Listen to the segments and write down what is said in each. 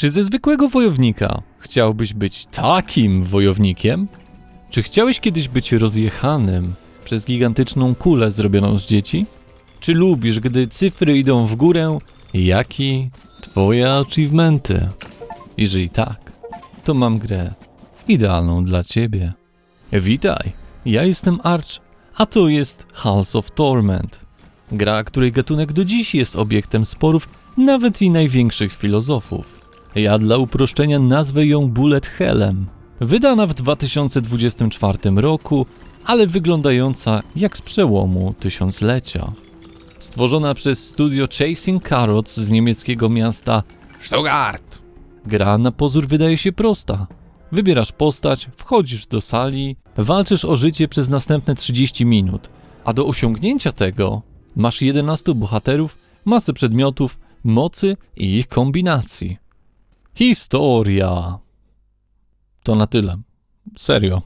Czy ze zwykłego wojownika chciałbyś być takim wojownikiem? Czy chciałeś kiedyś być rozjechanym przez gigantyczną kulę zrobioną z dzieci? Czy lubisz, gdy cyfry idą w górę, jak i twoje achievementy? Jeżeli tak, to mam grę idealną dla ciebie. Witaj, ja jestem Arch, a to jest House of Torment. Gra, której gatunek do dziś jest obiektem sporów nawet i największych filozofów. Ja dla uproszczenia nazwę ją Bullet Hellem. Wydana w 2024 roku, ale wyglądająca jak z przełomu tysiąclecia. Stworzona przez studio Chasing Carrots z niemieckiego miasta Stuttgart. Gra na pozór wydaje się prosta. Wybierasz postać, wchodzisz do sali, walczysz o życie przez następne 30 minut, a do osiągnięcia tego masz 11 bohaterów, masę przedmiotów, mocy i ich kombinacji. Historia. To na tyle. Serio.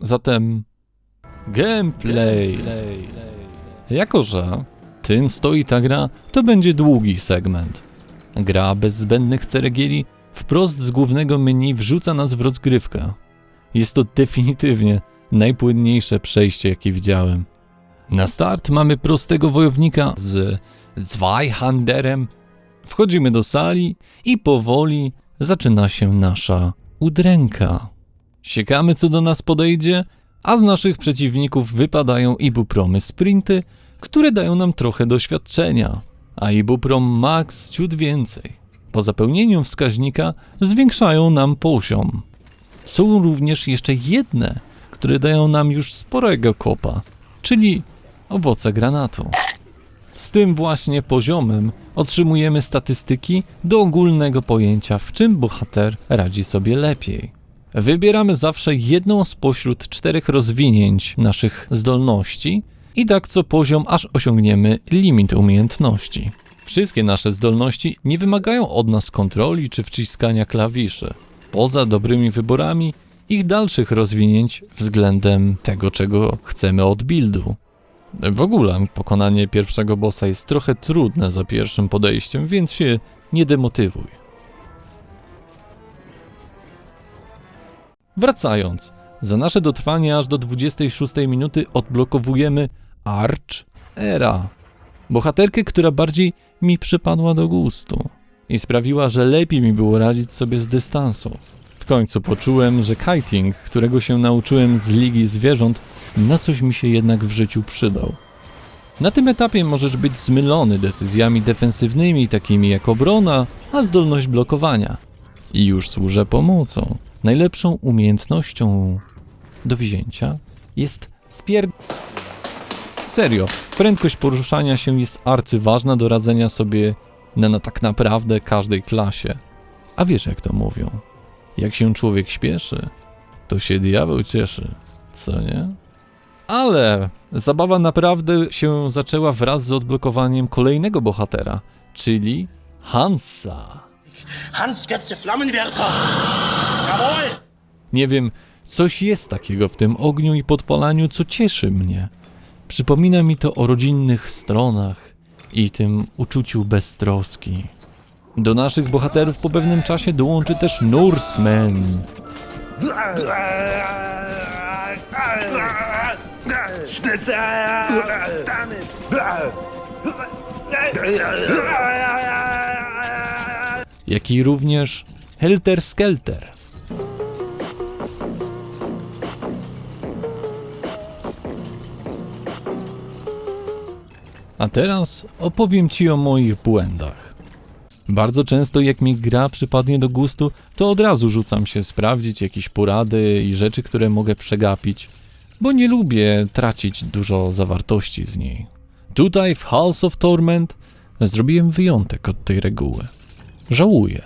Zatem gameplay. Jako, że tym stoi ta gra, to będzie długi segment. Gra bez zbędnych ceregieli wprost z głównego menu wrzuca nas w rozgrywkę. Jest to definitywnie najpłynniejsze przejście, jakie widziałem. Na start mamy prostego wojownika z Zweihanderem. Wchodzimy do sali i powoli zaczyna się nasza udręka. Siekamy, co do nas podejdzie, a z naszych przeciwników wypadają ibupromy sprinty, które dają nam trochę doświadczenia, a ibuprom max ciut więcej. Po zapełnieniu wskaźnika zwiększają nam poziom. Są również jeszcze jedne, które dają nam już sporego kopa, czyli owoce granatu. Z tym właśnie poziomem otrzymujemy statystyki do ogólnego pojęcia, w czym bohater radzi sobie lepiej. Wybieramy zawsze jedną spośród czterech rozwinięć naszych zdolności i tak co poziom, aż osiągniemy limit umiejętności. Wszystkie nasze zdolności nie wymagają od nas kontroli czy wciskania klawiszy. Poza dobrymi wyborami, ich dalszych rozwinięć względem tego, czego chcemy od buildu. W ogóle pokonanie pierwszego bossa jest trochę trudne za pierwszym podejściem, więc się nie demotywuj. Wracając, za nasze dotrwanie aż do 26 minuty odblokowujemy Arch Era. Bohaterkę, która bardziej mi przypadła do gustu i sprawiła, że lepiej mi było radzić sobie z dystansu. Końcu poczułem, że kiting, którego się nauczyłem z Ligi Zwierząt, na coś mi się jednak w życiu przydał. Na tym etapie możesz być zmylony decyzjami defensywnymi, takimi jak obrona, a zdolność blokowania. I już służę pomocą. Najlepszą umiejętnością do wzięcia jest spier... Serio, prędkość poruszania się jest arcyważna do radzenia sobie na, na tak naprawdę każdej klasie. A wiesz jak to mówią? Jak się człowiek śpieszy, to się diabeł cieszy, co nie? Ale zabawa naprawdę się zaczęła wraz z odblokowaniem kolejnego bohatera, czyli Hansa. Hans der Flammenwerfer! Jawohl! Nie wiem, coś jest takiego w tym ogniu i podpalaniu, co cieszy mnie. Przypomina mi to o rodzinnych stronach i tym uczuciu beztroski. Do naszych bohaterów po pewnym czasie dołączy też Norseman. jak i również Helter Skelter. A teraz opowiem Ci o moich błędach. Bardzo często jak mi gra przypadnie do gustu, to od razu rzucam się sprawdzić jakieś porady i rzeczy, które mogę przegapić, bo nie lubię tracić dużo zawartości z niej. Tutaj w House of Torment zrobiłem wyjątek od tej reguły. Żałuję.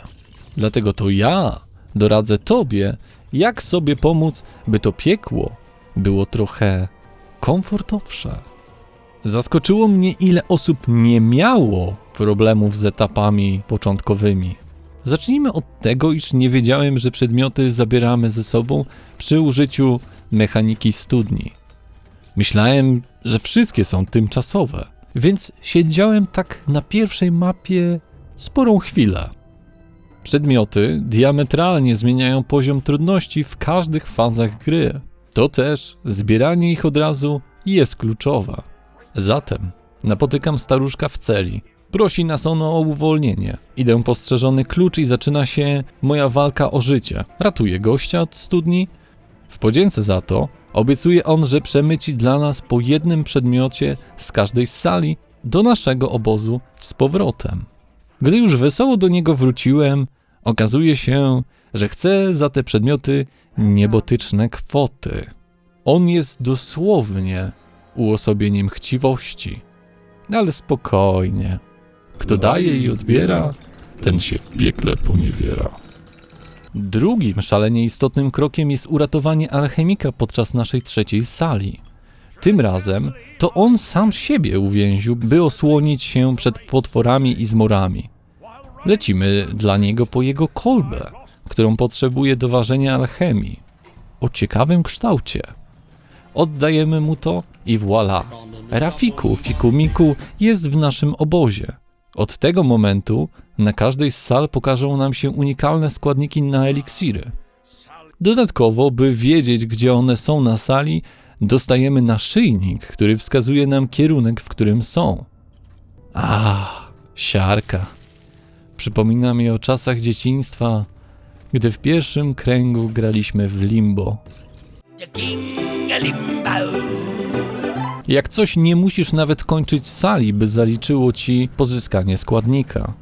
Dlatego to ja doradzę Tobie, jak sobie pomóc, by to piekło było trochę komfortowsze. Zaskoczyło mnie, ile osób nie miało problemów z etapami początkowymi. Zacznijmy od tego, iż nie wiedziałem, że przedmioty zabieramy ze sobą przy użyciu mechaniki studni. Myślałem, że wszystkie są tymczasowe, więc siedziałem tak na pierwszej mapie sporą chwilę. Przedmioty diametralnie zmieniają poziom trudności w każdych fazach gry. To też zbieranie ich od razu jest kluczowe. Zatem napotykam staruszka w celi. Prosi nas ono o uwolnienie. Idę postrzeżony klucz i zaczyna się moja walka o życie. Ratuję gościa od studni. W podzięce za to obiecuje on, że przemyci dla nas po jednym przedmiocie z każdej z sali do naszego obozu z powrotem. Gdy już wesoło do niego wróciłem, okazuje się, że chce za te przedmioty niebotyczne kwoty. On jest dosłownie uosobieniem chciwości. Ale spokojnie. Kto daje i odbiera, ten się w piekle poniewiera. Drugim szalenie istotnym krokiem jest uratowanie alchemika podczas naszej trzeciej sali. Tym razem to on sam siebie uwięził, by osłonić się przed potworami i zmorami. Lecimy dla niego po jego kolbę, którą potrzebuje do ważenia alchemii. O ciekawym kształcie. Oddajemy mu to i voilà. Rafiku Fikumiku jest w naszym obozie. Od tego momentu na każdej z sal pokażą nam się unikalne składniki na eliksiry. Dodatkowo, by wiedzieć, gdzie one są na sali, dostajemy naszyjnik, który wskazuje nam kierunek, w którym są. A, siarka. Przypomina mi o czasach dzieciństwa, gdy w pierwszym kręgu graliśmy w limbo. The King Limbo. Jak coś nie musisz nawet kończyć sali, by zaliczyło ci pozyskanie składnika.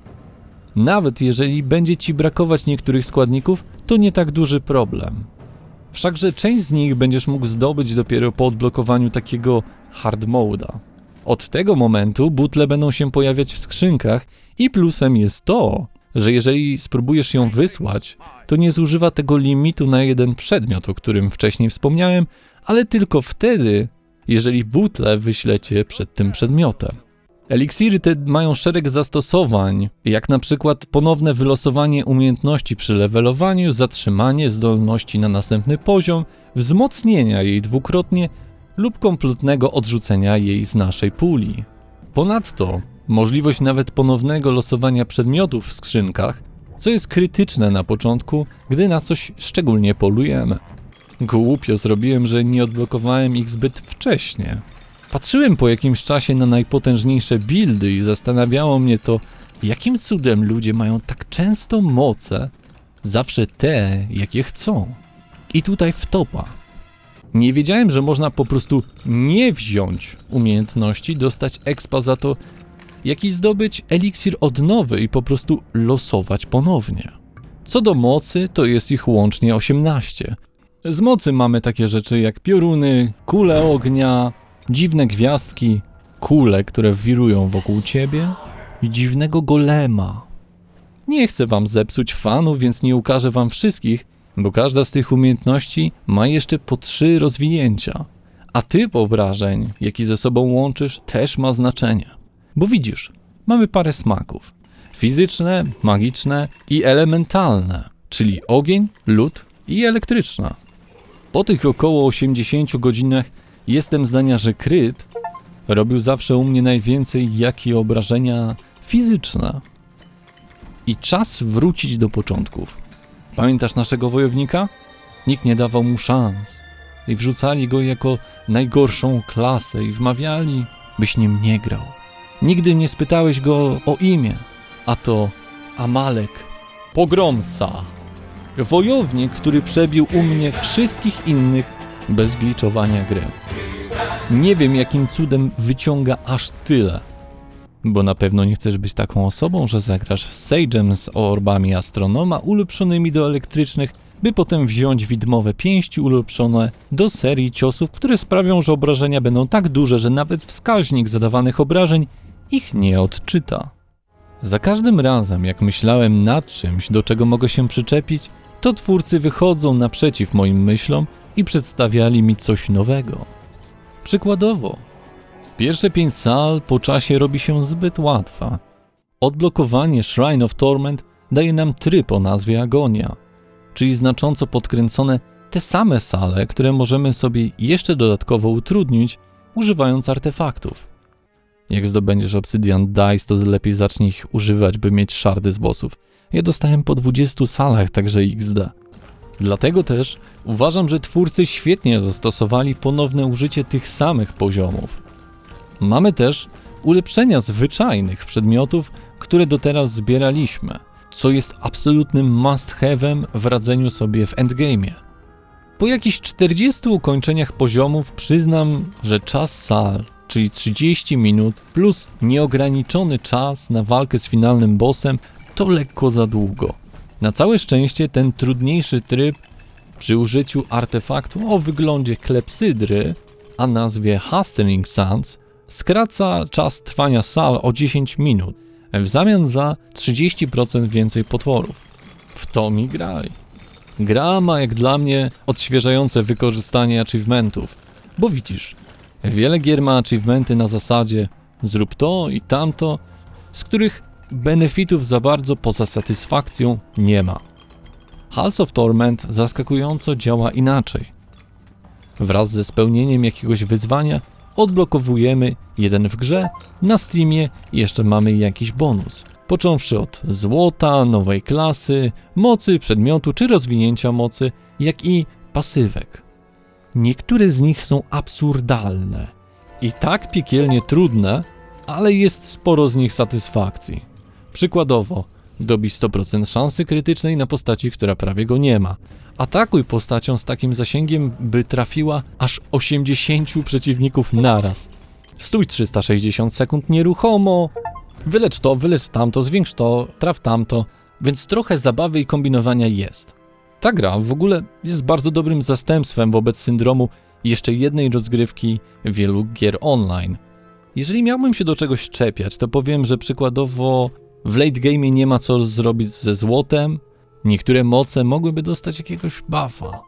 Nawet jeżeli będzie ci brakować niektórych składników, to nie tak duży problem. Wszakże część z nich będziesz mógł zdobyć dopiero po odblokowaniu takiego hard mode'a. Od tego momentu butle będą się pojawiać w skrzynkach i plusem jest to, że jeżeli spróbujesz ją wysłać, to nie zużywa tego limitu na jeden przedmiot, o którym wcześniej wspomniałem, ale tylko wtedy, jeżeli butle wyślecie przed tym przedmiotem. Eliksiry te mają szereg zastosowań, jak na przykład ponowne wylosowanie umiejętności przy levelowaniu, zatrzymanie zdolności na następny poziom, wzmocnienia jej dwukrotnie lub kompletnego odrzucenia jej z naszej puli. Ponadto możliwość nawet ponownego losowania przedmiotów w skrzynkach, co jest krytyczne na początku, gdy na coś szczególnie polujemy. Głupio zrobiłem, że nie odblokowałem ich zbyt wcześnie. Patrzyłem po jakimś czasie na najpotężniejsze buildy i zastanawiało mnie to, jakim cudem ludzie mają tak często moce, zawsze te, jakie chcą. I tutaj wtopa. Nie wiedziałem, że można po prostu nie wziąć umiejętności, dostać expa za to, jak i zdobyć eliksir odnowy i po prostu losować ponownie. Co do mocy, to jest ich łącznie 18. Z mocy mamy takie rzeczy jak pioruny, kule ognia, dziwne gwiazdki, kule, które wirują wokół ciebie i dziwnego golema. Nie chcę wam zepsuć fanów, więc nie ukażę wam wszystkich, bo każda z tych umiejętności ma jeszcze po trzy rozwinięcia. A typ obrażeń, jaki ze sobą łączysz, też ma znaczenie. Bo widzisz, mamy parę smaków. Fizyczne, magiczne i elementalne, czyli ogień, lód i elektryczna. Po tych około 80 godzinach jestem zdania, że kryt robił zawsze u mnie najwięcej jak i obrażenia fizyczne. I czas wrócić do początków. Pamiętasz naszego wojownika? Nikt nie dawał mu szans. I wrzucali go jako najgorszą klasę i wmawiali, byś nim nie grał. Nigdy nie spytałeś go o imię, a to Amalek, pogromca. Wojownik, który przebił u mnie wszystkich innych bez gliczowania gry. Nie wiem, jakim cudem wyciąga aż tyle. Bo na pewno nie chcesz być taką osobą, że zagrasz Sage'em z orbami astronoma ulepszonymi do elektrycznych, by potem wziąć widmowe pięści ulepszone do serii ciosów, które sprawią, że obrażenia będą tak duże, że nawet wskaźnik zadawanych obrażeń ich nie odczyta. Za każdym razem, jak myślałem nad czymś, do czego mogę się przyczepić, to twórcy wychodzą naprzeciw moim myślom i przedstawiali mi coś nowego. Przykładowo, pierwsze pięć sal po czasie robi się zbyt łatwa. Odblokowanie Shrine of Torment daje nam tryb o nazwie Agonia, czyli znacząco podkręcone te same sale, które możemy sobie jeszcze dodatkowo utrudnić, używając artefaktów. Jak zdobędziesz Obsidian Dice, to lepiej zacznij ich używać, by mieć szardy z bossów. Ja dostałem po 20 salach, także XD. Dlatego też uważam, że twórcy świetnie zastosowali ponowne użycie tych samych poziomów. Mamy też ulepszenia zwyczajnych przedmiotów, które do teraz zbieraliśmy, co jest absolutnym must-have'em w radzeniu sobie w endgame'ie. Po jakichś 40 ukończeniach poziomów przyznam, że czas sal, czyli 30 minut plus nieograniczony czas na walkę z finalnym bossem, to lekko za długo. Na całe szczęście ten trudniejszy tryb przy użyciu artefaktu o wyglądzie klepsydry, a nazwie Hastening Sands, skraca czas trwania sal o 10 minut, w zamian za 30% więcej potworów. W to mi grali. Gra ma jak dla mnie odświeżające wykorzystanie achievementów, bo widzisz, wiele gier ma achievementy na zasadzie zrób to i tamto, z których benefitów za bardzo poza satysfakcją nie ma. Halls of Torment zaskakująco działa inaczej. Wraz ze spełnieniem jakiegoś wyzwania odblokowujemy jeden w grze, na Steamie jeszcze mamy jakiś bonus. Począwszy od złota, nowej klasy, mocy, przedmiotu czy rozwinięcia mocy, jak i pasywek. Niektóre z nich są absurdalne i tak piekielnie trudne, ale jest sporo z nich satysfakcji. Przykładowo, dobij 100% szansy krytycznej na postaci, która prawie go nie ma. Atakuj postacią z takim zasięgiem, by trafiła aż 80 przeciwników naraz. Stój 360 sekund nieruchomo. Wylecz to, wylecz tamto, zwiększ to, traf tamto, więc trochę zabawy i kombinowania jest. Ta gra w ogóle jest bardzo dobrym zastępstwem wobec syndromu jeszcze jednej rozgrywki wielu gier online. Jeżeli miałbym się do czegoś czepiać, to powiem, że przykładowo w late game nie ma co zrobić ze złotem, niektóre moce mogłyby dostać jakiegoś buffa.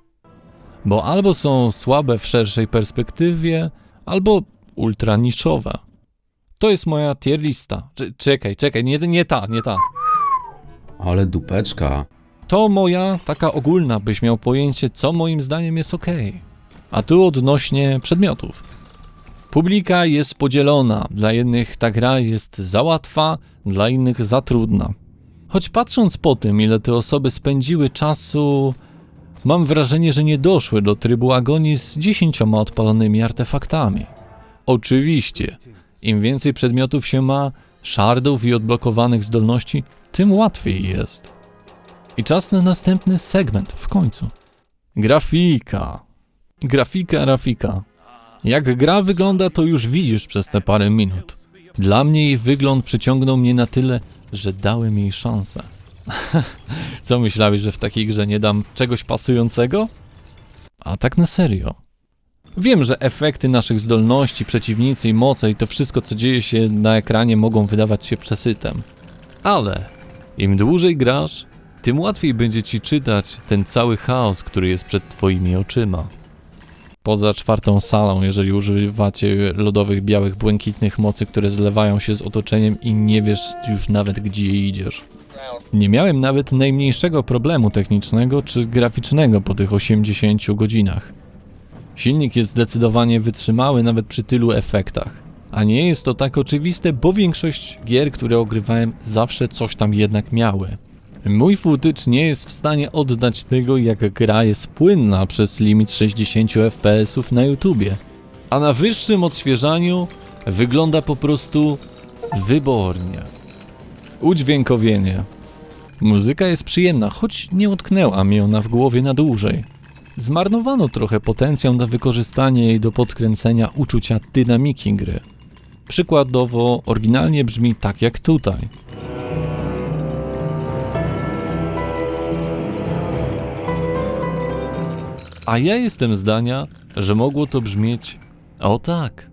Bo albo są słabe w szerszej perspektywie, albo ultra niszowe. To jest moja tier lista. Cze- Czekaj, czekaj, nie, nie ta, nie ta. Ale dupeczka. To moja taka ogólna, byś miał pojęcie, co moim zdaniem jest ok. A tu odnośnie przedmiotów. Publika jest podzielona. Dla jednych ta gra jest za łatwa, dla innych za trudna. Choć patrząc po tym, ile te osoby spędziły czasu, mam wrażenie, że nie doszły do trybu agonii z dziesięcioma odpalonymi artefaktami. Oczywiście, im więcej przedmiotów się ma, szardów i odblokowanych zdolności, tym łatwiej jest. I czas na następny segment w końcu. Grafika. Grafika, grafika. Jak gra wygląda, to już widzisz przez te parę minut. Dla mnie jej wygląd przyciągnął mnie na tyle, że dałem jej szansę. Co myślałeś, że w takiej grze nie dam czegoś pasującego? A tak na serio. Wiem, że efekty naszych zdolności, przeciwnicy i moce i to wszystko, co dzieje się na ekranie, mogą wydawać się przesytem. Ale im dłużej grasz, tym łatwiej będzie ci czytać ten cały chaos, który jest przed twoimi oczyma. Poza czwartą salą, jeżeli używacie lodowych, białych, błękitnych mocy, które zlewają się z otoczeniem i nie wiesz już nawet gdzie idziesz. Nie miałem nawet najmniejszego problemu technicznego czy graficznego po tych 80 godzinach. Silnik jest zdecydowanie wytrzymały nawet przy tylu efektach. A nie jest to tak oczywiste, bo większość gier, które ogrywałem, zawsze coś tam jednak miały. Mój footage nie jest w stanie oddać tego, jak gra jest płynna przez limit 60 fps na YouTubie. A na wyższym odświeżaniu wygląda po prostu wybornie. Udźwiękowienie. Muzyka jest przyjemna, choć nie utknęła mi ona w głowie na dłużej. Zmarnowano trochę potencjał na wykorzystanie jej do podkręcenia uczucia dynamiki gry. Przykładowo, oryginalnie brzmi tak jak tutaj. A ja jestem zdania, że mogło to brzmieć o tak.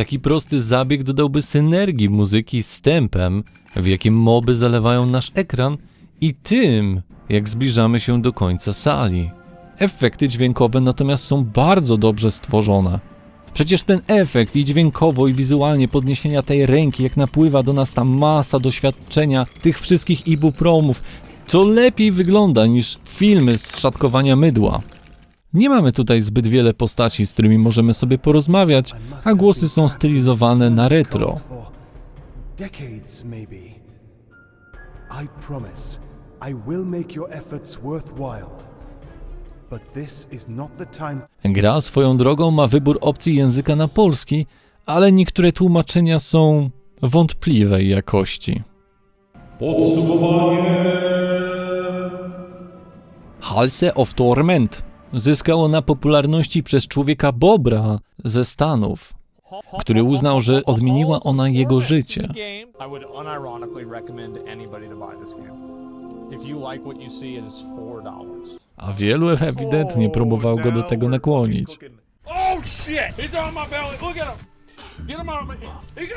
Taki prosty zabieg dodałby synergii muzyki z tempem, w jakim moby zalewają nasz ekran i tym, jak zbliżamy się do końca sali. Efekty dźwiękowe natomiast są bardzo dobrze stworzone. Przecież ten efekt i dźwiękowo i wizualnie podniesienia tej ręki, jak napływa do nas ta masa doświadczenia tych wszystkich ibupromów, to lepiej wygląda niż filmy z szatkowania mydła. Nie mamy tutaj zbyt wiele postaci, z którymi możemy sobie porozmawiać, a głosy są stylizowane na retro. I promise I will make your efforts worthwhile. Gra swoją drogą ma wybór opcji języka na polski, ale niektóre tłumaczenia są wątpliwej jakości. Halse of Torment zyskało na popularności przez człowieka Bobra ze Stanów, który uznał, że odmieniła ona jego życie. A wielu ewidentnie próbował go do tego nakłonić. Oh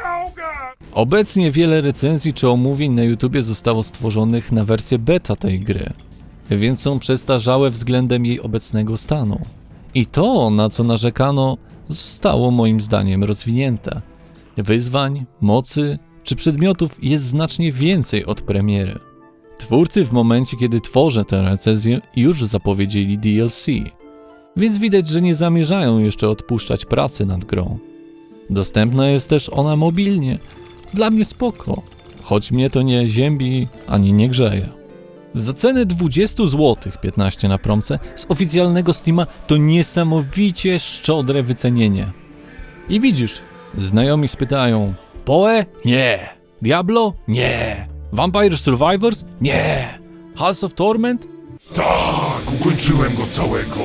oh. Obecnie wiele recenzji czy omówień na YouTubie zostało stworzonych na wersję beta tej gry, więc są przestarzałe względem jej obecnego stanu. I to, na co narzekano, zostało moim zdaniem rozwinięte. Wyzwań, mocy czy przedmiotów jest znacznie więcej od premiery. Twórcy w momencie, kiedy tworzę tę recenzję, już zapowiedzieli DLC, więc widać, że nie zamierzają jeszcze odpuszczać pracy nad grą. Dostępna jest też ona mobilnie. Dla mnie spoko, choć mnie to nie ziębi ani nie grzeje. Za cenę 20 zł 15 na promce z oficjalnego Steama to niesamowicie szczodre wycenienie. I widzisz, znajomi spytają: Poe? Nie. Diablo? Nie. Vampire Survivors? Nie. House of Torment? Tak, ukończyłem go całego.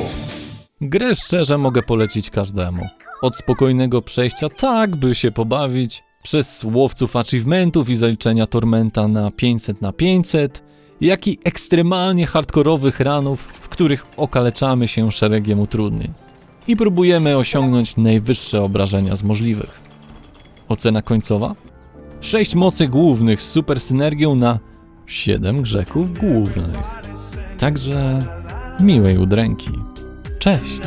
Grę szczerze mogę polecić każdemu. Od spokojnego przejścia tak, by się pobawić, przez łowców achievementów i zaliczenia Tormenta na 500 na 500, jak i ekstremalnie hardkorowych ranów, w których okaleczamy się szeregiem utrudnień i próbujemy osiągnąć najwyższe obrażenia z możliwych. Ocena końcowa? 6 mocy głównych z super synergią na 7 grzechów głównych. Także miłej udręki. Cześć!